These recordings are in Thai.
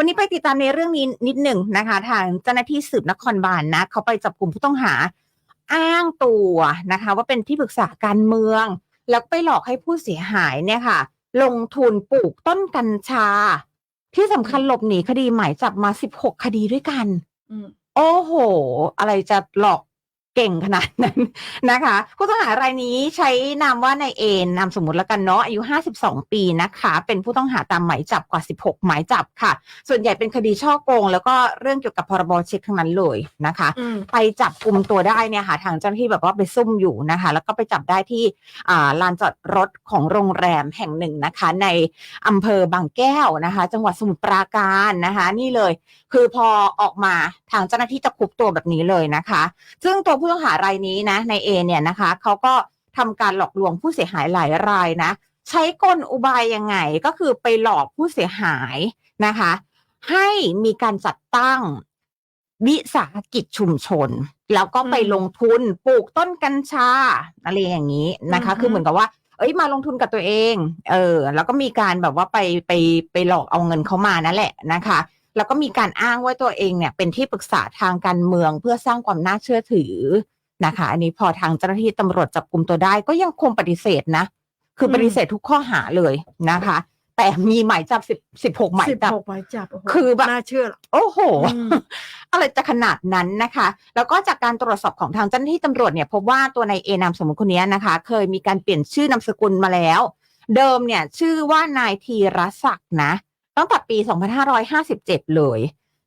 วันนี้ไปติดตามในเรื่องนี้นิดหนึ่งนะคะ ทางเจ้าหน้าที่สืบนครบาลนะเขาไปจับกลุ่มผู้ต้องหาอ้างตัวนะคะ ว่าเป็นที่ปรึกษาการเมือง แล้วไปหลอกให้ผู้เสียหายเนี่ยค่ะ ลงทุนปลูกต้นกัญชา ที่สำคัญหลบหนีคดีหมายจับมา 16 คดีด้วยกันอืมโอ้โห อะไรจะหลอก เก่งขนาดนั้นนะคะผู้ต้องหารายนี้ใช้นามว่านายเอนนามสมมติแล้วกันเนาะอายุ 52 ปีนะคะ เป็นผู้ต้องหาตามหมายจับกว่า 16 หมายจับค่ะ ส่วนใหญ่เป็นคดีช่อโกง แล้วก็เรื่องเกี่ยวกับพรบเช็คทั้งนั้นเลยนะคะอืมไปจับกลุ่มตัวได้เนี่ยค่ะทางเจ้าหน้าที่แบบว่าไปซุ่มอยู่นะคะ แล้วก็ไปจับได้ที่อ่าลานจอดรถของโรงแรมแห่งหนึ่งนะคะ ในอำเภอบางแก้วนะคะ จังหวัดสมุทรปราการนะคะ นี่เลย คือพอออกมา ทางเจ้าหน้าที่จะคุบตัวแบบนี้เลยนะคะ ซึ่งตัวผู้ต้องหารายนี้นะในเอเนี่ยนะคะเขาก็ทำการหลอกลวงผู้เสียหายหลายรายนะ ใช้กลอุบายยังไงก็คือไปหลอกผู้เสียหายนะคะ ให้มีการจัดตั้งวิสาหกิจชุมชน แล้วก็ไปอืมลงทุนปลูกต้นกัญชาอะไรอย่างนี้นะคะอือฮึคือเหมือนกับว่า เอ้ยมาลงทุนกับตัวเอง เออ แล้วก็มีการแบบว่าไปไปไปหลอกเอาเงินเขามานั่นแหละนะคะ แล้วก็มีการอ้างว่าตัวเองเนี่ยเป็นที่ปรึกษาทางการเมืองเพื่อสร้างความน่าเชื่อถือนะคะ อันนี้พอทางเจ้าหน้าที่ตำรวจจับกลุ่มตัวได้ก็ยังคงปฏิเสธนะ คือปฏิเสธทุกข้อหาเลยนะคะ แต่มีหมายจับสิบสิบหกหมายสิบจับ หกหมายจับโโหคือแบบ น่าเชื่อหรอ โอ้โห อืม อะไรจะขนาดนั้นนะคะ แล้วก็จากการตรวจสอบของทางเจ้าหน้าที่ตำรวจเนี่ยพบว่าตัวนายเอนามสมมติคนนี้นะคะ เคยมีการเปลี่ยนชื่อนามสกุลมาแล้ว เดิมเนี่ยชื่อว่านายธีรศักดิ์นะ ตั้งแต่ปี 2557 เลย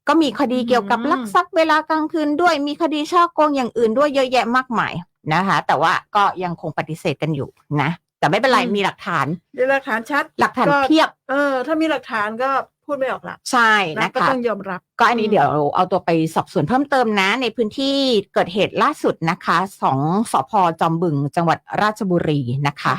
ก็มีคดีเกี่ยวกับอืมลักทรัพย์เวลากลางคืนด้วยมีคดีช่อโกงอย่างอื่นด้วยเยอะแยะมากมายนะคะ แต่ว่าก็ยังคงปฏิเสธกันอยู่นะ แต่ไม่เป็นไร มีหลักฐานเดี๋ยวหลักฐานชัดหลักฐานก็เพียบ เออ ถ้ามีหลักฐานก็พูดไม่ออกละใช่นะนะก็คะต้องยอมรับ ก็อันนี้อืมเดี๋ยวเอาตัวไปสอบสวนเพิ่มเติมนะ ในพื้นที่เกิดเหตุล่าสุดนะคะสองสพจอมบึงจังหวัดราชบุรีนะคะ